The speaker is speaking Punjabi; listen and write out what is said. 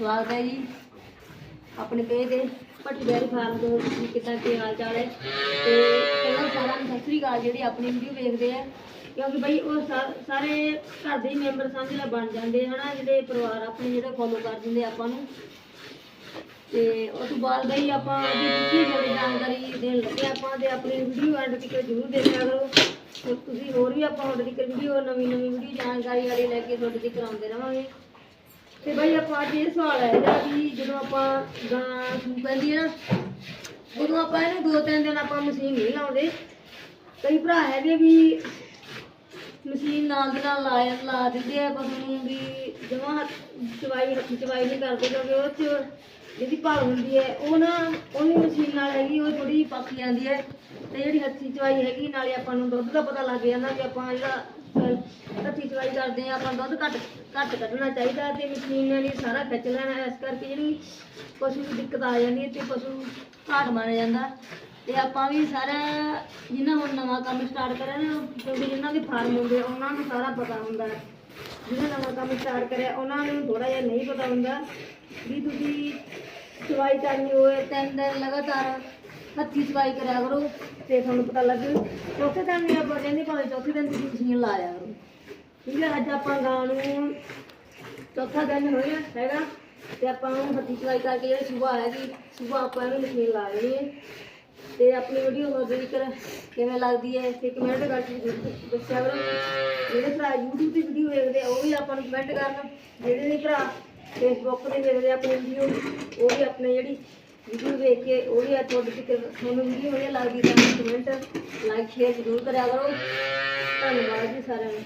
ਸਵਾਗਤ ਹੈ ਜੀ। ਆਪਣੇ ਪੇਜ ਦੇ ਭੱਟੀ ਡੈਰੀ ਫਾਰਮ ਤੋਂ ਤੁਸੀਂ ਕਿੱਦਾਂ ਕੀ ਹਾਲ ਚਾਲ ਹੈ? ਤੇ ਪਹਿਲਾਂ ਸਾਰਿਆਂ ਨੂੰ ਸਤਿ ਸ੍ਰੀ ਅਕਾਲ, ਜਿਹੜੀ ਆਪਣੀ ਵੀਡੀਓ ਵੇਖਦੇ ਆ। ਕਿਉਂਕਿ ਬਈ ਉਹ ਸਾਰੇ ਘਰ ਦੇ ਮੈਂਬਰ ਸਮਝ ਲਾ ਬਣ ਜਾਂਦੇ ਹਨਾ? ਜਿਹੜੇ ਪਰਿਵਾਰ ਆਪਣੇ ਜਿਹੜੇ ਫੋਲੋ ਕਰ ਦਿੰਦੇ ਆਪਾਂ ਨੂੰ। ਤੇ ਉਸ ਤੋਂ ਬਾਅਦ ਬਈ ਆਪਾਂ ਦੀ ਦੂਜੀ ਜਿਹੜੀ ਜਾਣਕਾਰੀ ਦੇਣ ਲੱਗੇ ਆਪਾਂ, ਤੇ ਆਪਣੀ ਵੀਡੀਓ ਐਂਡ ਤੱਕ ਜ਼ਰੂਰ ਦੇਖਿਆ ਕਰੋ। ਤੇ ਤੁਸੀਂ ਹੋਰ ਵੀ ਆਪਾਂ ਤੁਹਾਡੇ ਤੱਕ ਵੀਡੀਓ ਨਵੀਂ ਨਵੀਂ ਵੀਡੀਓ ਜਾਣਕਾਰੀ ਵਾਲੀ ਲੈ ਕੇ ਤੁਹਾਡੇ ਤੱਕ ਆਉਂਦੇ ਰਵਾਂਗੇ। ਤੇ ਬਾਈ ਆਪਾਂ ਅੱਜ ਇਹ ਸਵਾਲ ਹੈ ਜਿਹੜਾ ਵੀ ਜਦੋਂ ਆਪਾਂ ਗਾਂ ਸੂ ਪੈਂਦੀ ਹੈ ਨਾ, ਉਦੋਂ ਆਪਾਂ ਇਹਨੂੰ ਦੋ ਤਿੰਨ ਦਿਨ ਆਪਾਂ ਮਸ਼ੀਨ ਨਹੀਂ ਲਾਉਂਦੇ। ਕਈ ਭਰਾ ਹੈਗੇ ਵੀ ਮਸ਼ੀਨ ਨਾਲ ਦੇ ਨਾਲ ਲਾ ਲਾ ਦਿੰਦੇ ਆ ਪਸ਼ੂ ਨੂੰ ਵੀ ਜਮਾ ਚਵਾਈ ਹੱਥੀ ਚਵਾਈ ਨਹੀਂ ਕਰਦੇ ਕਿਉਂਕਿ ਉਹ ਚ ਜਿਹਦੀ ਭਾਲ ਹੁੰਦੀ ਹੈ। ਉਹ ਨਾ ਉਹਨੀ ਮਸ਼ੀਨ ਨਾਲ ਹੈਗੀ ਉਹ ਥੋੜੀ ਪੱਕੀ ਜਾਂਦੀ ਹੈ। ਤੇ ਜਿਹੜੀ ਹੱਥੀ ਚਵਾਈ ਹੈਗੀ ਨਾਲੇ ਆਪਾਂ ਨੂੰ ਦੁੱਧ ਦਾ ਪਤਾ ਲੱਗ ਜਾਂਦਾ ਕਿ ਆਪਾਂ ਜਿਹੜਾ ਅਹ, ਹੱਥੀ ਚਵਾਈ ਕਰਦੇ ਆ ਆਪਾਂ ਦੁੱਧ ਘੱਟ ਘੱਟ ਕੱਢਣਾ ਚਾਹੀਦਾ ਤੇ ਮਸ਼ੀਨ ਨੇ ਸਾਰਾ ਖਿੱਚ ਲੈਣਾ। ਇਸ ਕਰਕੇ ਜਿਹੜੀ ਪਸ਼ੂ ਨੂੰ ਦਿੱਕਤ ਆ ਜਾਂਦੀ ਹੈ ਤੇ ਪਸ਼ੂ ਘਾਟ ਮਾਰਿਆ ਜਾਂਦਾ। ਤੇ ਆਪਾਂ ਵੀ ਸਾਰਾ ਜਿਨ੍ਹਾਂ ਹੁਣ ਨਵਾਂ ਕੰਮ ਸਟਾਰਟ ਕਰਿਆ ਨਾ ਕਿਉਂਕਿ ਜਿਨ੍ਹਾਂ ਦੇ ਫਾਰਮ ਹੁੰਦੇ ਆ, ਉਹਨਾਂ ਨੂੰ ਸਾਰਾ ਪਤਾ ਹੁੰਦਾ ਹੈ। ਜਿਹਨਾਂ ਨਵਾਂ ਕੰਮ ਸਟਾਰਟ ਕਰਿਆ, ਉਹਨਾਂ ਨੂੰ ਥੋੜਾ ਜਿਹਾ ਨਹੀਂ ਪਤਾ ਹੁੰਦਾ ਵੀ ਤੁਸੀਂ ਸਵਾਈ ਕਰਨੀ ਹੋਏ, ਤਿੰਨ ਦਿਨ ਲਗਾਤਾਰ ਹੱਥੀ ਸਵਾਈ ਕਰਿਆ ਕਰੋ ਤੇ ਤੁਹਾਨੂੰ ਪਤਾ ਲੱਗੂ ਚੌਥੇ ਦਿਨ ਵੀ ਆਪਾਂ ਕਹਿੰਦੇ ਭਾਵੇਂ ਚੌਥੇ ਦਿਨ ਤੁਸੀਂ ਮਸ਼ੀਨ ਲਾਇਆ ਕਰੋ। ਠੀਕ ਹੈ, ਅੱਜ ਆਪਾਂ ਗਾਂ ਨੂੰ ਚੌਥਾ ਦਿਨ ਹੋਇਆ ਹੈਗਾ ਤੇ ਆਪਾਂ ਨੂੰ ਹੱਥੀ ਚਵਾਈ ਕਰਕੇ ਜਿਹੜੀ ਸਵੇਰ ਹੈਗੀ ਸਵੇਰ ਆਪਾਂ ਇਹਨੂੰ ਮਸ਼ੀਨ ਲਾ ਦੇਣੀ ਹੈ। ਤੇ ਆਪਣੀ ਵੀਡੀਓ ਨੂੰ ਜੇਕਰ ਕਿਵੇਂ ਲੱਗਦੀ ਹੈ, ਤੇ ਕਮੈਂਟ ਕਰਕੇ ਦੱਸਿਆ ਕਰੋ। ਜਿਹੜੇ ਭਰਾ YouTube ਤੇ ਵੀਡੀਓ ਵੇਖਦੇ ਆ, ਉਹ ਵੀ ਆਪਾਂ ਨੂੰ ਕਮੈਂਟ ਕਰਨ। ਜਿਹੜੇ ਨਹੀਂ ਭਰਾ ਫੇਸਬੁੱਕ ਤੇ ਵੇਖਦੇ ਆ ਆਪਣੀ ਵੀਡੀਓ ਉਹ ਵੀ ਆਪਣੇ ਜਿਹੜੀ ਵੀਡੀਓ ਵੇਖ ਕੇ, ਉਹ ਵੀ ਤੁਹਾਡੇ ਤੱਕ ਤੁਹਾਨੂੰ ਵੀਡੀਓ ਵਧੀਆ ਲੱਗਦੀ ਤਾਂ ਕਮੈਂਟ ਲਾਈਕ ਸ਼ੇਅਰ ਜ਼ਰੂਰ ਕਰਿਆ ਕਰੋ। ਧੰਨਵਾਦ ਜੀ ਸਾਰਿਆਂ ਨੂੰ।